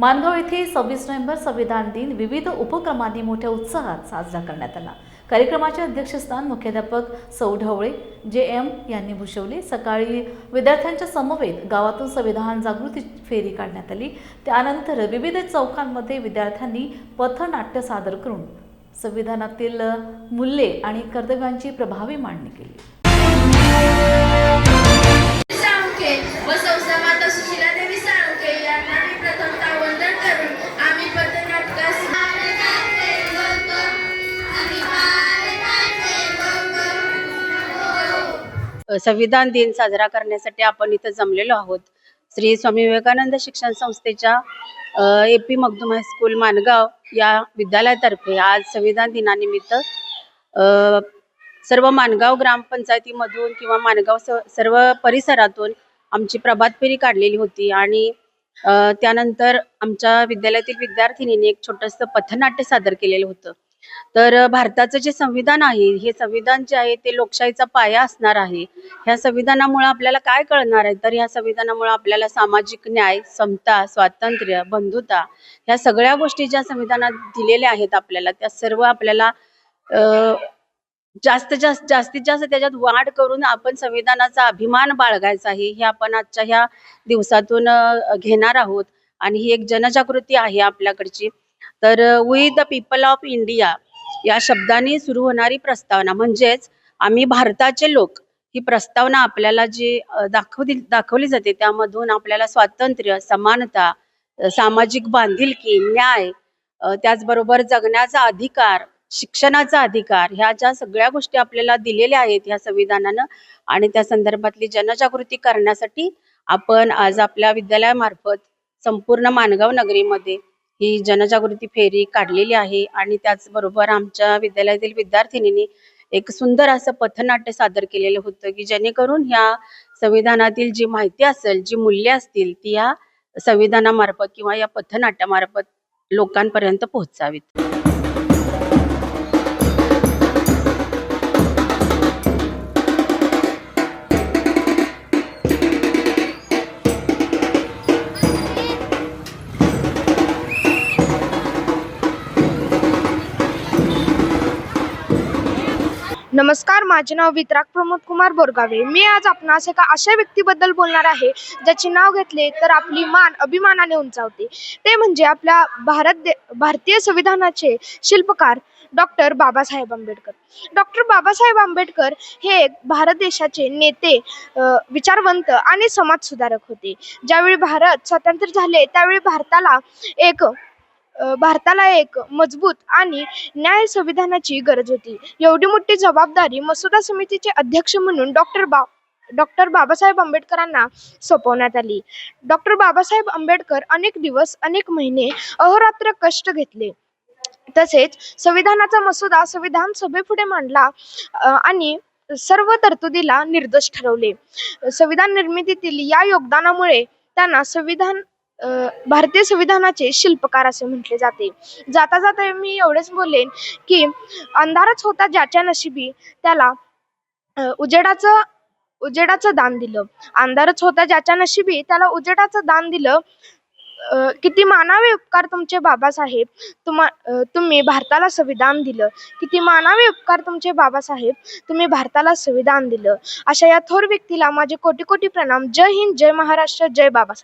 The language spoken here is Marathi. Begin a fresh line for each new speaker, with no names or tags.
मानगाव येथे सव्वीस नोव्हेंबर संविधान दिन विविध उपक्रमांनी मोठ्या उत्साहात साजरा करण्यात आला. कार्यक्रमाचे अध्यक्षस्थान मुख्याध्यापक सौ ढवळे जे एम यांनी भूषवले. सकाळी विद्यार्थ्यांच्या समवेत गावातून संविधान जागृती फेरी काढण्यात आली. त्यानंतर विविध चौकांमध्ये विद्यार्थ्यांनी पथनाट्य सादर करून संविधानातील मूल्ये आणि कर्तव्यांची प्रभावी मांडणी केली.
संविधान दिन साजरा करण्यासाठी आपण इथं जमलेलो आहोत. श्री स्वामी विवेकानंद शिक्षण संस्थेच्या A P Magdum high school Mangaon या विद्यालयातर्फे आज संविधान दिनानिमित्त अ, सर्व मानगाव ग्रामपंचायतीमधून किंवा मानगाव सर्व परिसरातून आमची प्रभात फेरी काढलेली होती आणि त्यानंतर आमच्या विद्यालयातील विद्यार्थिनीने एक छोटंसं पथनाट्य सादर केलेलं होतं. तर भारताचं जे संविधान आहे हे संविधान जे आहे ते लोकशाहीचा पाया असणार आहे. ह्या संविधानामुळे आपल्याला काय कळणार आहे? तर ह्या संविधानामुळे आपल्याला सामाजिक न्याय समता स्वातंत्र्य बंधुता ह्या सगळ्या गोष्टी ज्या संविधानात दिलेल्या आहेत आपल्याला त्या सर्व आपल्याला जास्त जास्त जास्तीत जास्त त्याच्यात वाढ करून आपण संविधानाचा अभिमान बाळगायचा आहे हे आपण आजच्या ह्या दिवसातून घेणार आहोत. आणि ही एक जनजागृती आहे आपल्याकडची. तर we the people of India या शब्दाने सुरू होणारी प्रस्तावना. म्हणजेच आम्ही भारताचे लोक ही प्रस्तावना आपल्याला जी दाखवली दाखवली जाते त्यामधून आपल्याला स्वातंत्र्य समानता सामाजिक बांधिलकी न्याय त्याचबरोबर जगण्याचा अधिकार शिक्षणाचा अधिकार ह्या ज्या सगळ्या गोष्टी आपल्याला दिलेल्या आहेत ह्या संविधानानं आणि त्या संदर्भातली जनजागृती करण्यासाठी आपण आज आपल्या विद्यालयामार्फत संपूर्ण मानगाव नगरीमध्ये ही जनजागृती फेरी काढलेली आहे आणि त्याचबरोबर आमच्या विद्यालयातील विद्यार्थिनींनी एक सुंदर असं पथनाट्य सादर केलेलं होतं की जेणेकरून ह्या संविधानातील जी माहिती असेल जी मूल्य असतील ती या संविधानामार्फत किंवा या पथनाट्यामार्फत लोकांपर्यंत पोहोचावीत.
नमस्कार माझे नाव वितराग प्रमोद कुमार बोरगावे. मी आज आपणास एका अशा व्यक्तीबद्दल बोलणार आहे ज्याचे नाव घेतले तर आपली मान अभिमानाने उंचावते. ते म्हणजे आपल्या भारत दे भारतीय संविधानाचे शिल्पकार डॉक्टर बाबासाहेब आंबेडकर. डॉक्टर बाबासाहेब आंबेडकर हे एक भारत देशाचे नेते विचारवंत आणि समाजसुधारक होते. ज्यावेळी भारत स्वतंत्र झाले त्यावेळी भारताला एक भारताला एक मजबूत आणि न्याय संविधानाची गरज होती. एवढी मोठी जबाबदारी मसुदा समितीचे अध्यक्ष म्हणून डॉक्टर बा डॉक्टर बाबासाहेब आंबेडकरांना सोपवण्यात आली. डॉक्टर बाबासाहेब आंबेडकर अनेक दिवस अनेक महिने अहोरात्र कष्ट घेतले. तसेच संविधानाचा मसुदा संविधान सभेपुढे मांडला आणि सर्व तरतुदीला निर्दोष ठरवले. संविधान निर्मितीतील या योगदानामुळे त्यांना संविधान भारतीय संविधानाचे शिल्पकार असे म्हटले जाते. जाता जाता मी एवढेच बोलेन की अंधारच होता ज्याच्या नशिबी त्याला उजेडाचं उजेडाचं दान दिलं. अंधारच होता ज्याच्या नशिबी त्याला उजेडाचं दान दिलं. किती मानावे उपकार तुमचे बाबासाहेब. तुम्हा तुम्ही भारताला संविधान दिलं. किती मानावे उपकार तुमचे बाबासाहेब. तुम्ही भारताला संविधान दिलं. अशा या थोर व्यक्तीला माझे कोटी कोटी प्रणाम. जय हिंद जय महाराष्ट्र जय बाबासाहेब.